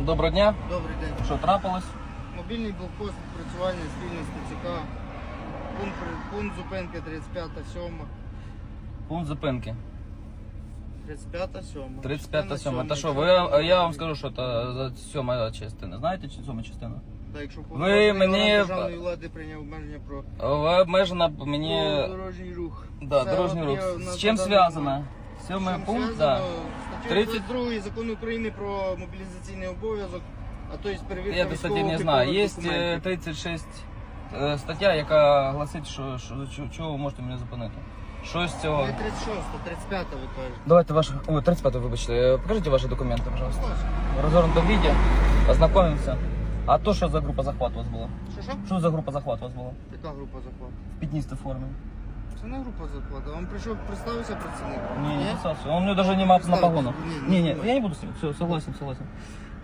Доброго дня. Добрий день. Що трапилось? Мобільний блокпост відпрацювання спільно з ТЦК. Пункт, пункт зупинки 35 7. Пункт зупинки. 35 7. 35 7. Та що, ви, я вам скажу, що це за сьома частина. Знаєте чи сьома частина? Так, якщо Ви мені- державної влади прийняв обмеження про Ви обмежена мені про дорожній рух. да, Це дорожній от рух. є З нас чим на даний зв'язано? момент. Сьомий Чим пункт, так. зв'язано? Стаття 30 22 України про мобілізаційний обов'язок, а то є перевірка Я, кстати, не знаю. Є документів. 36 е, стаття, яка гласить, що, що, що- чого ви можете мене зупинити. Що з цього? Не 36, 35 ви кажете. Давайте ваш... Ой, 35 вибачте. Покажите ваши документы, пожалуйста. Будь ласка. В развернутом виде. Ознакомимся. А то, що за група захвату у вас була? Що що? Що за група захвату у вас була? Яка група захвату? В пятнистой форме. Це не група захвату. Вам прийшов представився працівник? Не, не писался. Он мне даже не мап на Представьте. погонах. Не, Не, не не, я не буду с ним. Все, согласен, согласен.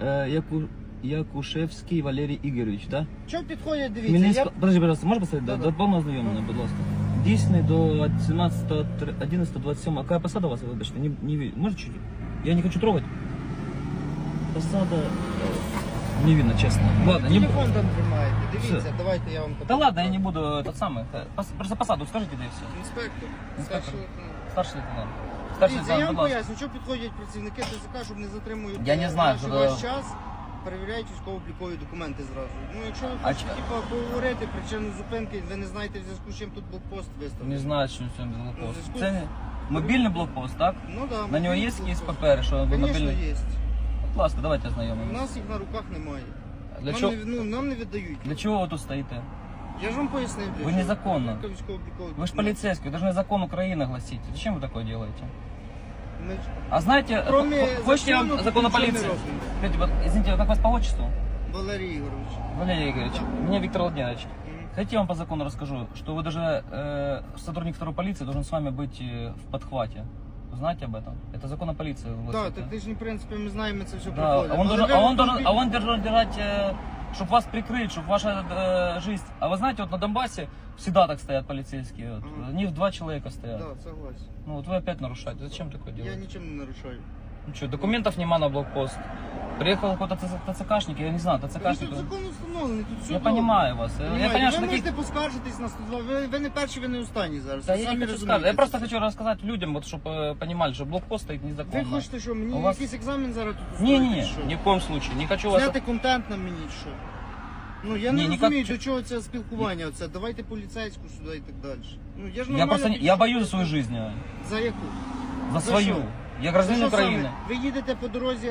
Э, Яку... Якушевський Валерій Ігорович, да? Що підходять, дивіться, Хмельницька... я... Подожди, пожалуйста, можешь поставить? Да, Да, до да. повного знайомлення, будь ласка. Дійсний до 17, 11, 27. А какая посада у вас, вибачте? Не, не, ви- можете чуть? Я не хочу трогать. Посада... э, Не видно, честно. Ладно, не... телефон там тримаєте. Дивіться, Все. давайте я вам Да ладно, я не буду этот самый. э, пос- Просто посаду скажите, да и все. Інспектор. Інспектор. Старший лейтенант. Старший лейтенант. Старший Дивіться, я лейтенант, вам будь ласка. поясню, що підходять працівники ТЗК, щоб не затримують Я не е, знаю, ваш, що ваш це- час. Перевіряють військово-облікові документи зразу. Ну, якщо ви А хочете чи- типа, поговорити причину зупинки, ви не знаєте в зв'язку з чим тут блокпост виставлений. Не знаю, що це Ну, блокпост. зв'язку Це з- не- мобільний блокпост, так? Ну да. На нього є мобільний якісь блокпост. папери, що ви Звісно, мобільний? є. Будь ласка, давайте У знайомимо. нас їх на руках немає. Для нам, чого, не, ну, нам не віддають. для чого ви тут стоїте? Я ж вам пояснив. для Ви чого. незаконно. Тільки військово-облікові Вы же документи. полицейский, вы должны закон Украины гласить. Зачем вы такое делаете? Ми- А знаете, Кроме хо- хочете я закону, вам закон о нічого не полиции? робимо. Скажите, вот, извините, как вас по отчеству? Валерій Ігорович. Валерий Игоревич, Да. меня Виктор Владимирович. Мгм. Хотите, я вам по закону расскажу, что вы даже, э, сотрудник второй полиции должен с вами быть э, в подхвате. Вы знаете об этом? Это закон о полиции. Так, гласит, так ти ж, в принципі, ми знаємо, це все Да, проходить. а он Але должен, ви а он должен, автомобіль- а он должен держать, чтобы вас прикрыть, чтобы ваша э, жизнь. А вы знаете, вот на Донбассе всегда так стоят полицейские. Вот, Ага. Они в два человека стоят. Да, согласен. Ну вот вы опять нарушаете. Зачем такое Я делаете? нічим не нарушаю. Ну что, документов нема на блокпост. Приехал какой-то ТЦ ТЦКшник, я не знаю, ТЦКшник. тут закон установлений, тут все Я добре. понимаю вас. Я Понимаєте, понимаю, ви что можете таких... поскаржитись на 102. Ви, ви не перші, ви не останні зараз. Да ви я самі не хочу сказать. Я просто хочу рассказать людям, вот, чтобы понимали, что блокпост стоит Ви незаконно. хочете, що мені У вас- якийсь екзамен зараз тут устроїти, не, що? ни в коем случае. Не хочу вас... Зняти контент на мені, що? Ну, я не Ні, розумію, ніяк- до чого це спілкування, оце. давайте поліцейську сюди і так далі. Ну, я ж Я нормально просто не- я підійшов. боюсь за свою жизнь. а. За яку? За За свою. що? Я гражданин що саме? України. Ви їдете по дорозі,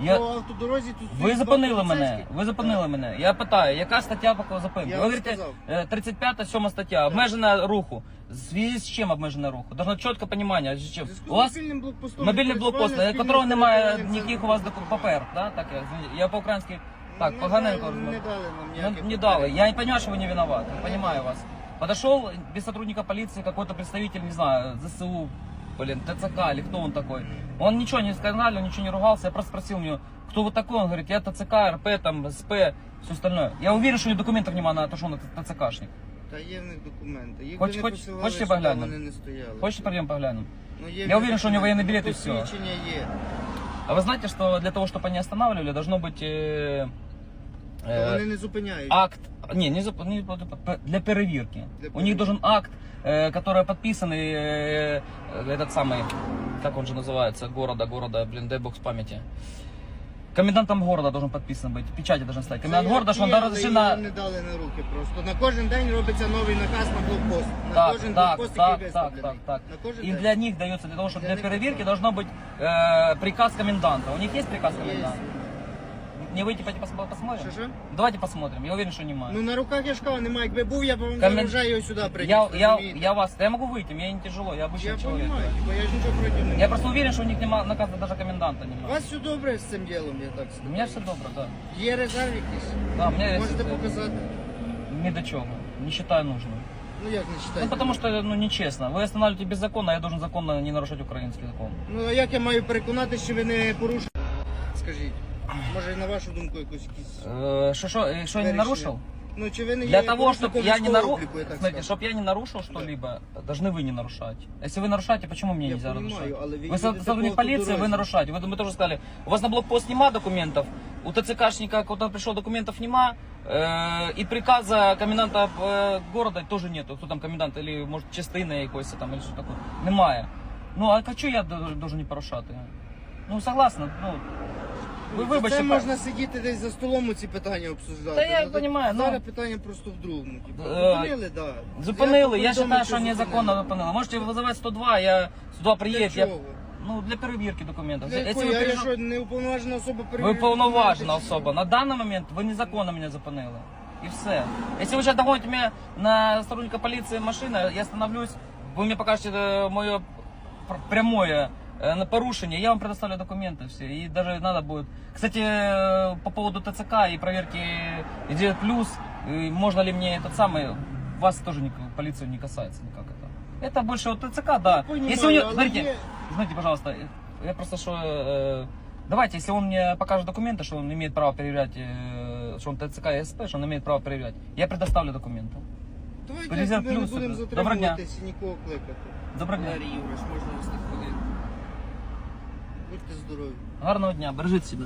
а Я- по автодорозі тут Ви стоїть зупинили два мене. поліцейських? Ви зупинили мене. Я питаю, яка стаття по зупинки? Я Ви вам говорите, сказав. е, 35 7 стаття, обмежена руху. В связи з чим обмежена руху? Должно чітке розуміння. з чим. У вас мобільний блокпост, на спільно якого немає ніяких у вас доку- папер, да? Так, я, извините. я по-українськи, так, Ну, поганенько не, дали нам Ну, ніяких не дали. Я не понимаю, что вы не виноваты. Понимаю вас. Подошел без сотрудника полиции какой-то представитель, не знаю, ЗСУ, блин, ТЦК или кто он такой. Он ничего не сказал, он ничего не ругался. Я просто спросил у него, кто вы такой? Он говорит, я ТЦК, РП, там, СП, все остальное. Я уверен, что у него документов нема на то, что он это ТЦКшник. Та є в них документи. Їх Хоч- би не хоч- посилали хочете сюди, поглянемо? вони не стояли. Хочешь, пойдем поглянем? Ну, є Я в них уверен, що у нього документи. воєнний білет і все. Посвідчення є. А вы знаете, что для того, чтобы они останавливали, должно быть э, То э, вони не зупиняють. акт, не, не, зап- не п- для перевірки. Для У них перевірки. должен акт, э, который подписанный, э, этот самый, как он же называется, города, города, блин, дай бог с памяти. Комендантом города должен подписан быть, печати должен стоять. Комендант Це города, як что он є, даже але разрешено... їм не дали на руки просто. На кожен день робиться новий наказ на блокпост. На Так, кожен так, блокпост, так, який так, виставлений. так, так. На кожен И день. для них дается, для того, чтобы Для для них перевірки это- должно быть э, приказ коменданта. У них есть приказ Є. коменданта? Не выйти пойти пос- посмотрим? Що, що? Давайте посмотрим, я уверен, что не Ну на руках я ж кажу, немає. Якби був, я б вам Комен- зараз вже його сюди приніс. я, я, розумієте? я вас, я могу выйти, мне не тяжело, я обычный Я человек. розумію, бо я ж нічого проти не Я маю. просто уверен, что у них нема наказа даже коменданта У нема. вас все добре з цим ділом, я так У скажу. меня все добро, да. Є резерв якийсь? Да, у меня есть, Можете э, показати? Ни до чего. Не считаю нужным. Ну як не читаєте? Ну, потому что, ну, нечестно. Вы останавливаете беззаконно, а я должен законно не нарушать украинский закон. Ну а як я маю переконати, що ви не порушили? Скажіть. Може і на вашу думку якусь якісь. Э, Что, что, э, что я не Вирішення. нарушил? Ну чи ви не Для є того, чтобы порушником я не військового нарушил, обліку, я так смотрите, скажу? чтобы я не нарушил что-либо, должны вы не нарушать. Если вы нарушаете, почему мне Я нельзя понимаю, нарушать? але ви Вы со- їдете сотрудник по полиции, вы автодорозі. нарушаете. Вы, мы тоже сказали, у вас на блокпост нема документов, у ТЦКшника, куда пришел, документов нема, э, и приказа коменданта э, города тоже нету. Кто там комендант, или может частина якось там, или що таке. Немає. Ну, а чого я д- должен не порушати? Ну, согласна, ну, ви вибачте. Це можна сидіти десь за столом ці питання обсуждати. Та я Ну, понімаю, ну. Зараз питання просто в другому. Типу. Е, Зупинили, да. Зупинили, я вважаю, що незаконно зупинили. Можете визивати 102, я сюди Для приїду. Я, чого? ну, для перевірки документів. Для Якщо ви Я переж- що, не уповноважена особа Ви перевірити повноважена документи, чи особа. На даний момент ви незаконно мене зупинили. І все. Якщо ви зараз догоните мене на сотрудника поліції машина, я становлюсь, ви мені покажете е, моє пр- прямое на порушення, я вам предоставлю документы все. И даже надо будет. Кстати, э, по поводу ТЦК и проверки где плюс, э, можно ли мне этот самый, вас тоже не, полицию не касается никак это. Это больше вот ТЦК, да. понимаю, Если у него, але смотрите, є- Знаете, пожалуйста, я просто что... э, давайте, если он мне покажет документы, что он имеет право проверять, э, что он ТЦК и СП, что он имеет право проверять, я предоставлю документы. Давайте Резерв ми не плюс будемо це. Доброго дня. затримуватись і нікого кликати. Доброго дня. Будьте. Гарного дня, бережіть себе.